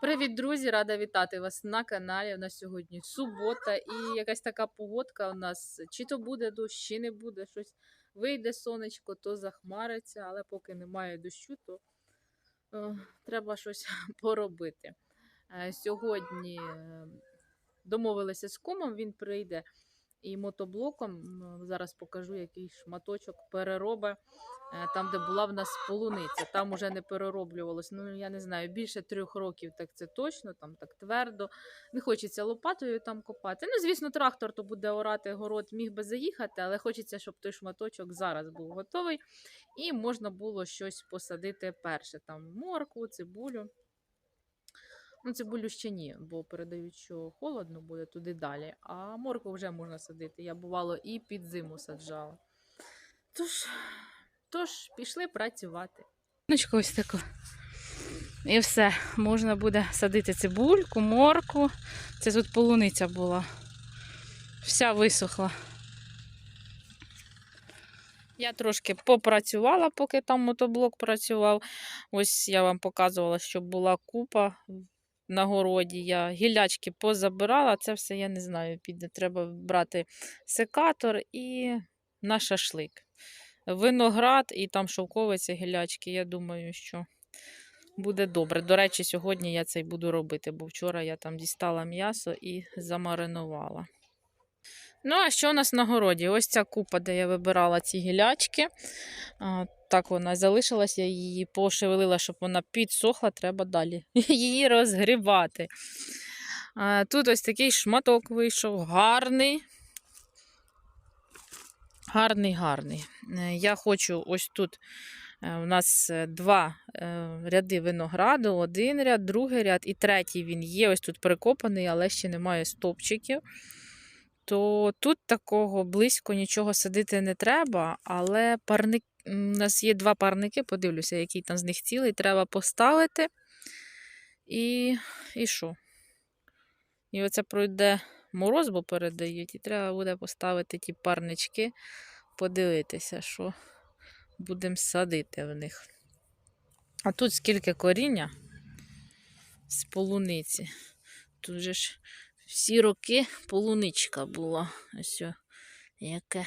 Привіт, друзі! Рада вітати вас на каналі. У нас сьогодні субота і якась така погодка у нас. Чи то буде дощ, чи не буде щось. Вийде сонечко, то захмариться, але поки немає дощу, то о, треба щось поробити. Е, сьогодні е, домовилися з кумом, він прийде і мотоблоком. Зараз покажу, який шматочок перероби е, там, де була в нас полуниця. Там уже не перероблювалось. Ну, я не знаю, більше трьох років, так це точно, там так твердо. Не хочеться лопатою там копати. Ну, звісно, трактор то буде орати город, міг би заїхати, але хочеться, щоб той шматочок зараз був готовий і можна було щось посадити перше. Там моркву, цибулю. Ну, цибулю ще ні, бо передають, що холодно буде туди далі. А моркву вже можна садити. Я бувало і під зиму саджала. Тож, тож пішли працювати. Ось таку. І все. Можна буде садити цибульку, моркву. Це тут полуниця була. Вся висохла. Я трошки попрацювала, поки там мотоблок працював. Ось я вам показувала, що була купа на городі. Я гілячки позабирала. Це все я не знаю. Піде. Треба брати секатор і на шашлик. Виноград і там шовковиця гілячки. Я думаю, що буде добре. До речі, сьогодні я це й буду робити, бо вчора я там дістала м'ясо і замаринувала. Ну, а що у нас на городі? Ось ця купа, де я вибирала ці гілячки. Так вона залишилась, я її пошевелила, щоб вона підсохла, треба далі її розгрібати. Тут ось такий шматок вийшов, гарний. Гарний, гарний. Е, Я хочу ось тут. е, У нас е, два ряди винограду, один ряд, другий ряд і третій він є. Ось тут прикопаний, але ще немає стопчиків то тут такого близько нічого садити не треба, але парник, у нас є два парники, подивлюся, який там з них цілий, треба поставити. І, і що? І оце пройде мороз, бо передають, і треба буде поставити ті парнички, подивитися, що будемо садити в них. А тут скільки коріння з полуниці. Тут же ж всі роки полуничка була. Ось яке.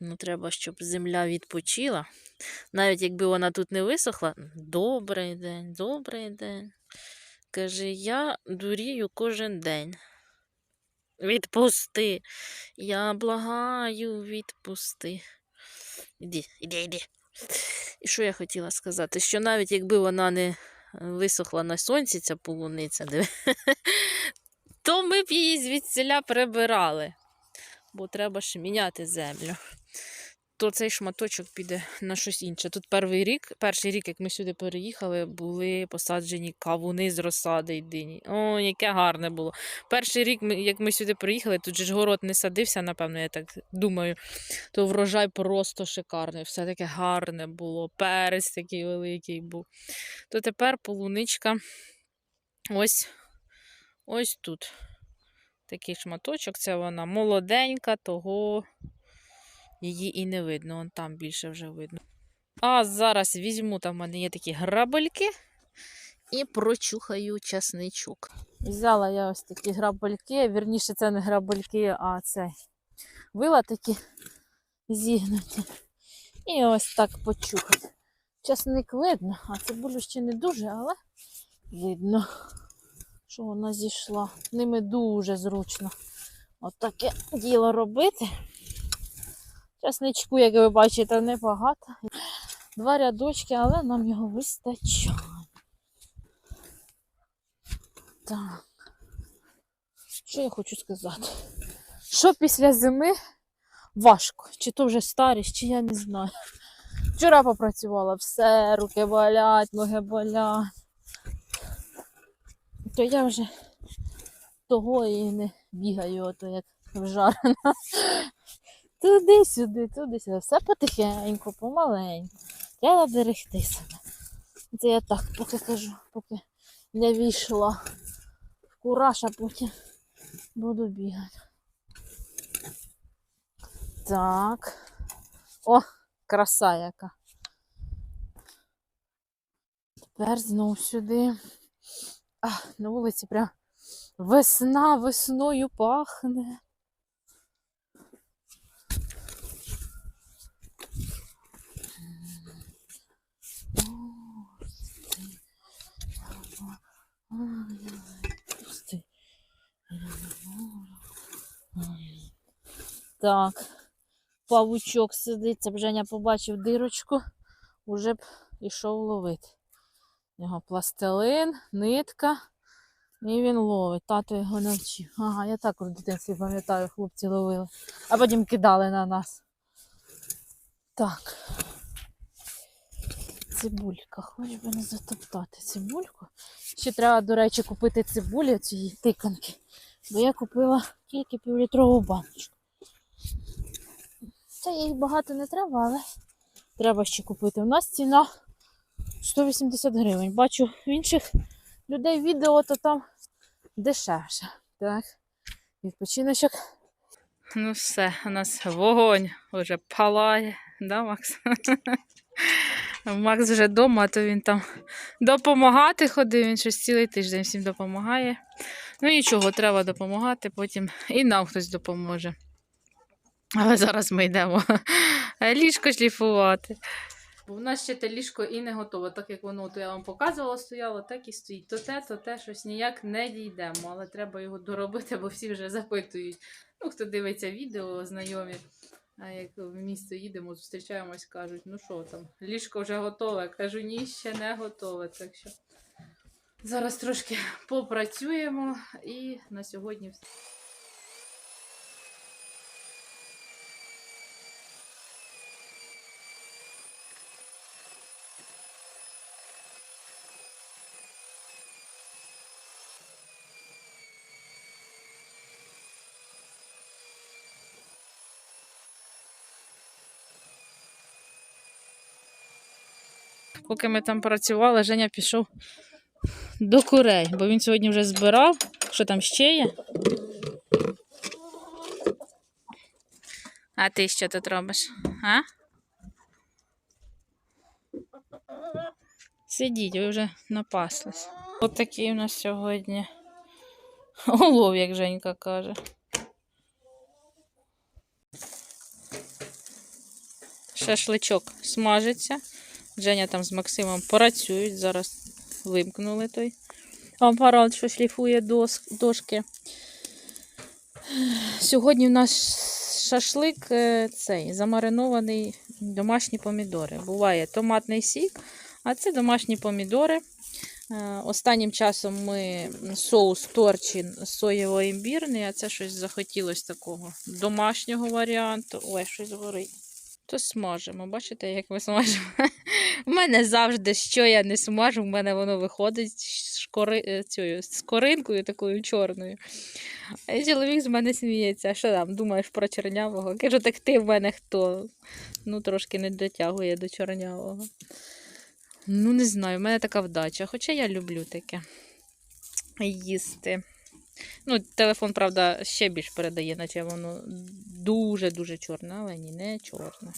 Ну, треба, щоб земля відпочила. Навіть якби вона тут не висохла. Добрий день, добрий день. Каже, я дурію кожен день. Відпусти. Я благаю, відпусти. Іди, іди, іди. І що я хотіла сказати? Що навіть якби вона не висохла на сонці, ця полуниця, то ми б її звідсіля прибирали. Бо треба ж міняти землю. То цей шматочок піде на щось інше. Тут перший рік, перший рік, як ми сюди переїхали, були посаджені кавуни з розсади й дині. О, яке гарне було. Перший рік, як ми сюди приїхали, тут же ж город не садився, напевно, я так думаю. То врожай просто шикарний. Все таке гарне було. Перець такий великий був. То тепер полуничка ось, ось тут. Такий шматочок, це вона молоденька, того її і не видно. Вон там більше вже видно. А зараз візьму, там в мене є такі грабельки і прочухаю часничок. Взяла я ось такі грабельки, вірніше, це не грабельки, а це вила такі зігнуті. І ось так почухати. Часник видно, а цибулю ще не дуже, але видно, що вона зійшла. Ними дуже зручно. Отаке діло робити. Часничку, як ви бачите, небагато. Два рядочки, але нам його вистачає. Так. Що я хочу сказати? Що після зими важко. Чи то вже старість, чи я не знаю. Вчора попрацювала, все, руки болять, ноги болять. То я вже того і не бігаю, ото як вжарена. Туди-сюди, туди-сюди. Все потихеньку, помаленьку. Треба берегти себе. Це я так поки кажу, поки не війшла в кураж, а потім буду бігати. Так. О, краса яка. Тепер знов сюди. А, на вулиці прям весна весною пахне. Так, павучок сидить, це б Женя побачив дирочку, уже б ішов ловити. У нього пластилин, нитка, і він ловить. Тато його навчив. Ага, я також в дитинстві пам'ятаю, хлопці ловили, а потім кидали на нас. Так. Цибулька, хоч би не затоптати цибульку. Ще треба, до речі, купити цибулі цієї тиканки, бо я купила тільки півлітрову баночку. Це їх багато не треба, але треба ще купити. У нас ціна 180 гривень. Бачу в інших людей відео, то там дешевше. Так, відпочиночок. Ну все, у нас вогонь вже палає, да, Макс? Макс вже вдома, то він там допомагати ходив, він щось цілий тиждень всім допомагає. Ну нічого, треба допомагати, потім і нам хтось допоможе. Але зараз ми йдемо ліжко шліфувати. Бо в нас ще те ліжко і не готове, так як воно, то я вам показувала, стояло, так і стоїть. То те, то те, щось ніяк не дійдемо, але треба його доробити, бо всі вже запитують. Ну, хто дивиться відео, знайомі. А як в місто їдемо, зустрічаємось, кажуть, ну що там, ліжко вже готове. Кажу, ні, ще не готове. Так що зараз трошки попрацюємо і на сьогодні все. Поки ми там працювали, Женя пішов до курей, бо він сьогодні вже збирав. Що там ще є? А ти що тут робиш? А? Сидіть, ви вже напаслись. От такий у нас сьогодні олов, як Женька каже. Шашличок смажиться. Женя там з Максимом працюють. Зараз вимкнули той апарат, що шліфує дошки. Сьогодні в нас шашлик е, цей замаринований домашні помідори. Буває томатний сік, а це домашні помідори. Е, Останнім часом ми соус торчин соєво-імбірний, а це щось захотілося такого домашнього варіанту. Ой, щось горить. То смажимо. Бачите, як ми смажимо? У мене завжди, що я не смажу, в мене воно виходить з шкори... е, цією, з коринкою такою чорною. А чоловік з мене сміється. Що там, думаєш про чорнявого? Кажу, так ти в мене хто? Ну, трошки не дотягує до чорнявого. Ну, не знаю, в мене така вдача. Хоча я люблю таке їсти. Ну, телефон, правда, ще більш передає, наче воно дуже-дуже чорне, але ні, не чорне.